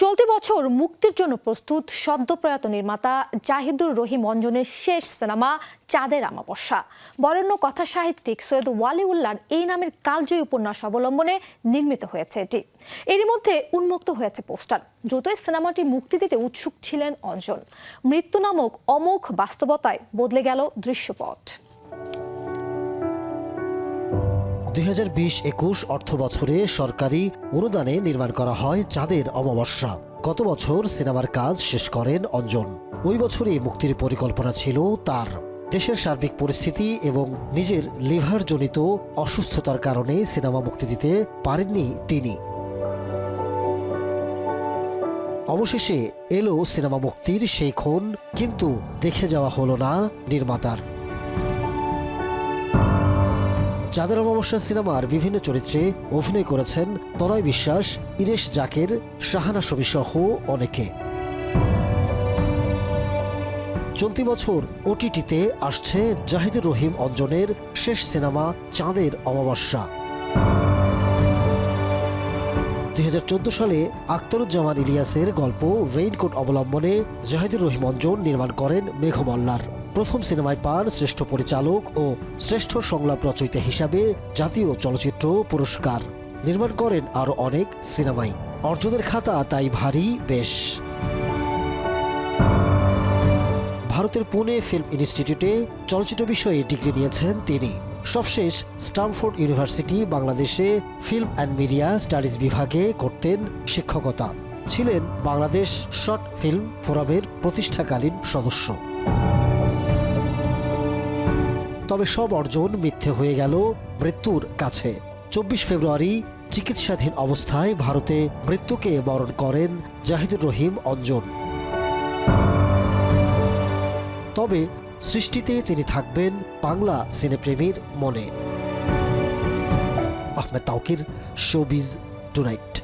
চলতি বছর মুক্তির জন্য প্রস্তুত সদ্যপ্রয়াত নির্মাতা জাহিদুর রহিম অঞ্জনের শেষ সিনেমা চাঁদের আমাবস্যা। বরেণ্য কথা সাহিত্যিক সৈয়দ ওয়ালিউল্লাহর এই নামের কালজয়ী উপন্যাস অবলম্বনে নির্মিত হয়েছে এটি। এরই মধ্যে উন্মুক্ত হয়েছে পোস্টার। দ্রুতই সিনেমাটি মুক্তি দিতে উৎসুক ছিলেন অঞ্জন। মৃত্যু নামক অমোঘ বাস্তবতায় বদলে গেল দৃশ্যপট। দুই বিশ একুশ অর্থ বছরে সরকারি অনুদানে নির্মাণ করা হয় চাঁদের অমাবস্যা। গত বছর সিনেমার কাজ শেষ করেন অঞ্জন। ওই বছরই মুক্তির পরিকল্পনা ছিল তার। দেশের সার্বিক পরিস্থিতি এবং নিজের লিভারজনিত অসুস্থতার কারণে সিনেমা মুক্তি দিতে পারেননি তিনি। অবশেষে এলো সিনেমা মুক্তির সেই ক্ষণ, কিন্তু দেখে যাওয়া হলো না নির্মাতার। চাঁদের অমাবস্যা সিনেমার বিভিন্ন চরিত্রে অভিনয় করেছেন তনয় বিশ্বাস, ইরেশ জাকের, শাহানা সহ অনেকে। চলতি বছর ওটিটিতে আসছে জাহিদুর রহিম অঞ্জনের শেষ সিনেমা চাঁদের অমাবস্যা। দুই হাজার চোদ্দ সালে আখতারুজ্জামান ইলিয়াসের গল্প রেইনকোট অবলম্বনে জাহিদুর রহিম অঞ্জন নির্মাণ করেন মেঘমল্লার। প্রথম সিনেমায় পান শ্রেষ্ঠ পরিচালক ও শ্রেষ্ঠ সংলাপ রচয়িতা হিসাবে জাতীয় চলচ্চিত্র পুরস্কার। নির্মাণ করেন আরও অনেক সিনেমাই। অর্জনের খাতা তাই ভারী বেশ। ভারতের পুনে ফিল্ম ইনস্টিটিউটে চলচ্চিত্র বিষয়ে ডিগ্রি নিয়েছেন তিনি। সবশেষ স্টামফোর্ড ইউনিভার্সিটি বাংলাদেশে ফিল্ম অ্যান্ড মিডিয়া স্টাডিজ বিভাগে করতেন শিক্ষকতা। ছিলেন বাংলাদেশ শর্ট ফিল্ম ফোরামের প্রতিষ্ঠাকালীন সদস্য। তবে সব অর্জন মিথ্যে হয়ে গেল মৃত্যুর কাছে। চব্বিশ ফেব্রুয়ারি, চিকিৎসাধীন অবস্থায় ভারতে মৃত্যুকে বরণ করেন জাহিদুর রহিম অঞ্জন। তবে সৃষ্টিতে তিনি থাকবেন বাংলা সিনেপ্রেমীর মনে। Ahmed Taukir, showbiz tonight.